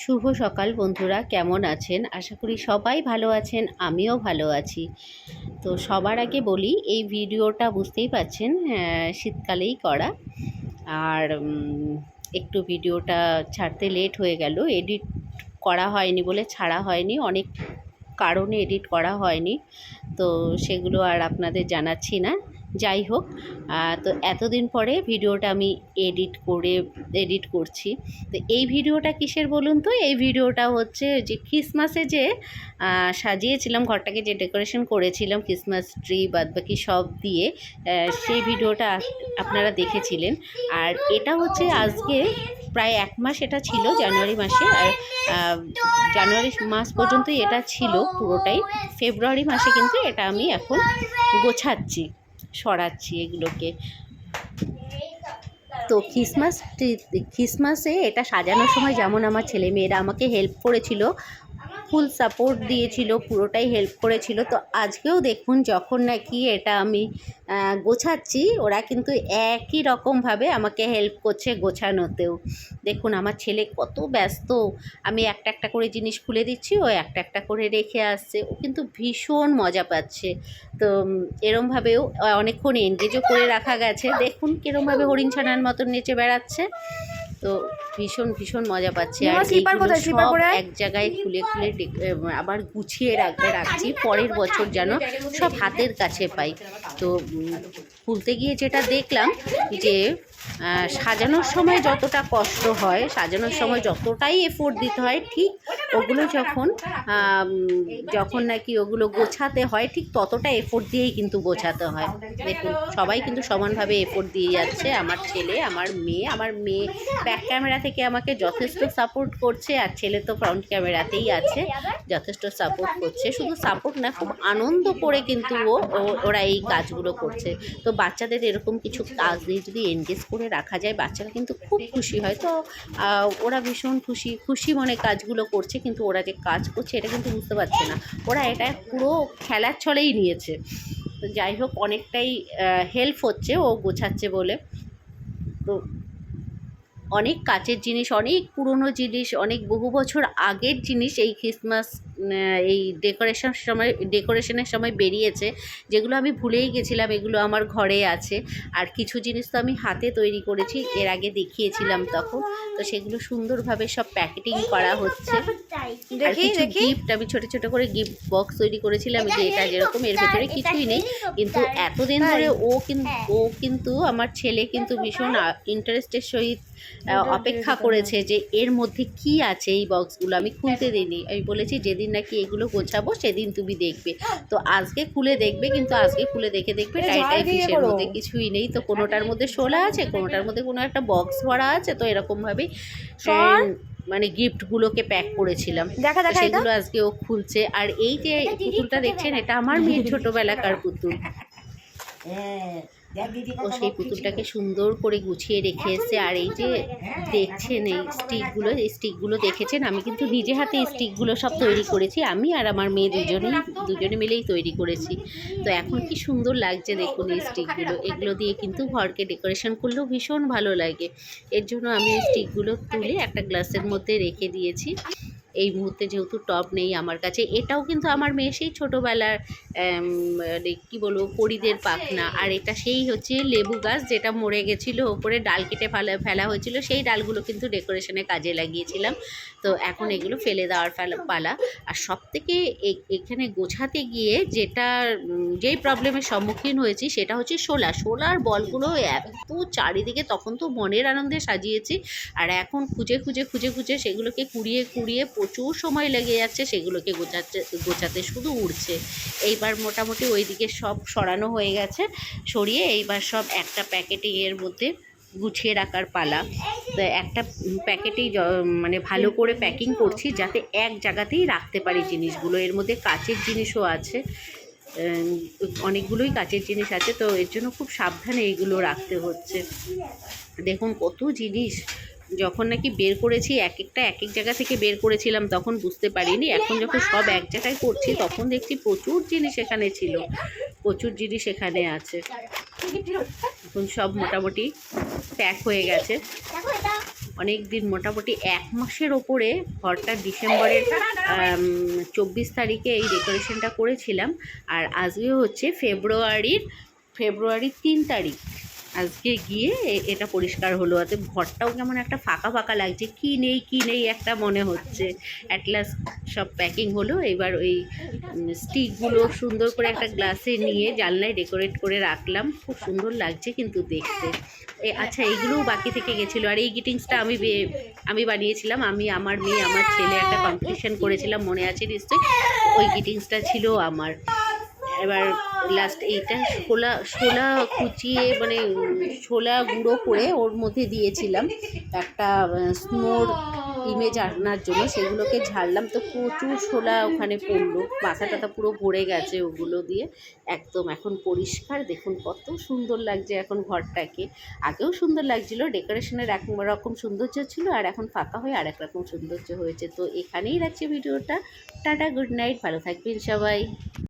শুভ সকাল বন্ধুরা, কেমন আছেন? আশা করি সবাই ভালো আছেন, আমিও ভালো আছি। তো সবার আগে বলি, এই ভিডিওটা বুঝতেই পাচ্ছেন শীতকালেই করা। আর একটু ভিডিওটা ছাড়তে লেট হয়ে গেল, এডিট করা হয়নি বলে ছাড়া হয়নি, অনেক কারণে এডিট করা হয়নি। তো সেগুলো আর আপনাদের জানাচ্ছি না। যাই হোক তো এতদিন পরে ভিডিওটা আমি এডিট করে এডিট করছি। তো এই ভিডিওটা কিসের বলুন তো? এই ভিডিওটা হচ্ছে যে ক্রিসমাসে যে সাজিয়েছিলাম, ঘরটাকে যে ডেকোরেশন করেছিলাম ক্রিসমাস ট্রি বাদ বাকি সব দিয়ে সেই ভিডিওটা আপনারা দেখেছিলেন। আর এটা হচ্ছে আজকে প্রায় এক মাস এটা ছিল জানুয়ারি মাসে, আর জানুয়ারি মাস পর্যন্তই এটা ছিল পুরোটাই। ফেব্রুয়ারি মাসে কিন্তু এটা আমি এখন গোছাচ্ছি। সরাচ্ছি এগুলোকে। তো খ্রিসমাস খ্রিসমাসে এটা সাজানোর সময় যেমন আমার ছেলে মেয়েরা আমাকে হেল্প করেছিল ফুল সাপোর্ট দিয়েছিল, পুরোটাই হেল্প করেছিল। তো আজকেও দেখুন যখন নাকি এটা আমি গোছাচ্ছি, ওরা কিন্তু একই রকমভাবে আমাকে হেল্প করছে গোছানোতেও। দেখুন আমার ছেলে কত ব্যস্ত। আমি একটা একটা করে জিনিস খুলে দিচ্ছি, ও একটা একটা করে রেখে আসছে। ও কিন্তু ভীষণ মজা পাচ্ছে। তো এরমভাবেও অনেকক্ষণ এনগেজও করে রাখা গেছে। দেখুন কিরমভাবে হরিণ ছানার মতন নেচে বেড়াচ্ছে। তো ভীষণ ভীষণ মজা পাচ্ছি। আর সব এক জায়গায় খুলে খুলে আবার গুছিয়ে রাখতে রাখছি। পরের বছর যেন সব হাতের কাছে পাই। তো খুলতে গিয়ে যেটা দেখলাম যে সাজানোর সময় যতটা কষ্ট হয়, সাজানোর সময় যতটাই এফোর্ট দিতে হয়, ঠিক ওগুলো যখন যখন নাকি ওগুলো গোছাতে হয়, ঠিক ততটা এফোর্ট দিয়েই কিন্তু গোছাতে হয়। দেখুন, সবাই কিন্তু সমানভাবে এফোর্ট দিয়ে যাচ্ছে। আমার ছেলে, আমার মেয়ে আমার মেয়ে ব্যাক ক্যামেরা থেকে আমাকে যথেষ্ট সাপোর্ট করছে, আর ছেলে তো ফ্রন্ট ক্যামেরাতেই আছে, যথেষ্ট সাপোর্ট করছে। শুধু সাপোর্ট না, খুব আনন্দ করে কিন্তু ও ওরা এই কাজগুলো করছে। তো বাচ্চাদের এরকম কিছু কাজ দিয়ে যদি এনগেজ করে রাখা যায় বাচ্চারা কিন্তু খুব খুশি হয়। তো ওরা ভীষণ খুশি খুশি মনে কাজগুলো করছে কিন্তু ওরা যে কাজ করছে এটা কিন্তু বুঝতে পারছে না। ওরা এটা পুরো খেলার ছলেই নিয়েছে। তো যাই হোক অনেকটাই হেল্প হচ্ছে ও গোছাচ্ছে বলে। তো অনেক কাচের জিনিস অনেক পুরনো জিনিস অনেক বহু বছর আগের জিনিস এই ক্রিসমাস আহ, এই ডেকোরেশন সময় ডেকোরেশনের সময় বেরিয়েছে। যেগুলো আমি ভুলেই গেছিলাম এগুলো আমার ঘরে আছে। আর কিছু জিনিস তো আমি হাতে তৈরি করেছি এর আগে দেখিয়েছিলাম তখন। তো সেগুলো সুন্দরভাবে সব প্যাকেটিং করা হচ্ছে। আর কিছু গিফট আমি ছোট ছোট করে গিফট বক্স তৈরি করেছিলাম যে এটা যেরকম এর ভেতরে কিছুই নেই। কিন্তু এতদিন ধরে ও কিন্তু ও কিন্তু আমার ছেলে কিন্তু ভীষণ ইন্টারেস্টের সহিত অপেক্ষা করেছে যে এর মধ্যে কি আছে এই বক্সগুলো আমি খুলতে দিইনি। আমি বলেছি যেদিন নাকি এগুলো গোছাবো সেদিন তুমি দেখবে। তো আজকে খুলে দেখবে কিন্তু আজকে খুলে দেখে দেখবে ফিশের মধ্যে কিছুই নেই। তো কোনোটার মধ্যে শোলা আছে কোনোটার মধ্যে কোনো একটা বক্স ভরা আছে তো এরকমভাবেই মানে গিফটগুলোকে প্যাক করেছিলাম। দেখা দেখা সেগুলো আজকে ও খুলছে। আর এই যে পুতুলটা দেখছেন এটা আমার মেয়ের ছোটবেলাকার পুতুল। ও সেই পুতুলটাকে সুন্দর করে গুছিয়ে রেখে এসছে। আর এই যে দেখছেন এই স্টিকগুলো এই স্টিকগুলো দেখেছেন? আমি কিন্তু নিজে হাতে এই স্টিকগুলো সব তৈরি করেছি। আমি আর আমার মেয়ে দুজনেই দুজনে মিলেই তৈরি করেছি। তো এখন কি সুন্দর লাগছে দেখুন এই স্টিকগুলো এগুলো দিয়ে কিন্তু ঘরকে ডেকোরেশন করলেও ভীষণ ভালো লাগে। এর জন্য আমি এই স্টিকগুলো তুলে একটা গ্লাসের মধ্যে রেখে দিয়েছি। এই মুহূর্তে যেহেতু টপ নেই আমার কাছে এটাও কিন্তু আমার মেয়ে সেই ছোটোবেলার মানে কি বলব পরিদের পাখনা। আর এটা সেই হচ্ছে লেবু গাছ যেটা মরে গেছিল ওপরে ডাল কেটে ফেলা ফেলা হয়েছিল সেই ডালগুলো কিন্তু ডেকোরেশনে কাজে লাগিয়েছিলাম। তো এখন এগুলো ফেলে দেওয়ার ফেলা পালা। আর সব থেকে এখানে গোছাতে গিয়ে যেটা যেই প্রবলেমের সম্মুখীন হয়েছি সেটা হচ্ছে শোলা শোলার বলগুলো এত চারিদিকে তখন তো মনের আনন্দে সাজিয়েছি। আর এখন খুঁজে খুঁজে খুঁজে খুঁজে সেগুলোকে কুড়িয়ে কুড়িয়ে প্রচুর সময় লেগে যাচ্ছে, সেগুলোকে গোছাতে গোছাতে শুধু উড়ছে। এইবার মোটামুটি ওইদিকে সব সরানো হয়ে গেছে। সরিয়ে এইবার সব একটা প্যাকেটে এর মধ্যে গুছিয়ে রাখার পালা। তো একটা প্যাকেটেই মানে ভালো করে প্যাকিং করছি, যাতে এক জায়গাতেই রাখতে পারি জিনিসগুলো। এর মধ্যে কাচের জিনিসও আছে অনেকগুলোই কাচের জিনিস আছে, তো এর জন্য খুব সাবধানে এইগুলো রাখতে হচ্ছে। দেখুন কত জিনিস। যখন নাকি বের করেছি এক একটা এক এক জায়গা থেকে বের করেছিলাম, তখন বুঝতে পারিনি। এখন যখন সব এক জায়গায় করছি, তখন দেখছি প্রচুর জিনিস এখানে ছিল। প্রচুর জিনিস এখানে আছে। এখন সব মোটামুটি প্যাক হয়ে গেছে। অনেক দিন মোটামুটি এক মাসের ওপরে, ঘরটা ডিসেম্বরের চব্বিশ তারিখে এই ডেকোরেশনটা করেছিলাম। আর আজকে হচ্ছে ফেব্রুয়ারির ফেব্রুয়ারির তিন তারিখ। আজকে গিয়ে এটা পরিষ্কার হলো। অত ঘরটাও কেমন একটা ফাঁকা ফাঁকা লাগছে। কি নেই কি নেই একটা মনে হচ্ছে। অ্যাটলাস সব প্যাকিং হলো। এবার ওই স্টিকগুলো সুন্দর করে একটা গ্লাসে নিয়ে জানলায় ডেকোরেট করে রাখলাম। খুব সুন্দর লাগছে কিন্তু দেখতে। আচ্ছা এইগুলোও বাকি থেকে গেছিল। আর এই গিটিংসটা আমি আমি বানিয়েছিলাম। আমি, আমার মেয়ে, আমার ছেলে একটা কম্পিটিশন করেছিলাম। মনে আছে নিশ্চয়ই? ওই গিটিংসটা ছিল আমার। এবার লাস্ট এইটা ছোলা ছোলা কুচিয়ে মানে ছোলা গুঁড়ো করে ওর মধ্যে দিয়েছিলাম। একটা স্নোর ইমেজ আনার জন্য। সেগুলোকে ঝাড়লাম। তো প্রচুর ছোলা ওখানে পড়ল। মাথা টাথা পুরো ভরে গেছে ওগুলো দিয়ে। একদম এখন পরিষ্কার। দেখুন কত সুন্দর লাগছে এখন ঘরটাকে। আগেও সুন্দর লাগছিল। ডেকোরেশনের এক রকম সৌন্দর্য ছিল আর এখন ফাঁকা হয়ে আর এক রকম সৌন্দর্য হয়েছে। তো এখানেই রাখছি ভিডিওটা। Tata, good night. ভালো থাকবেন সবাই।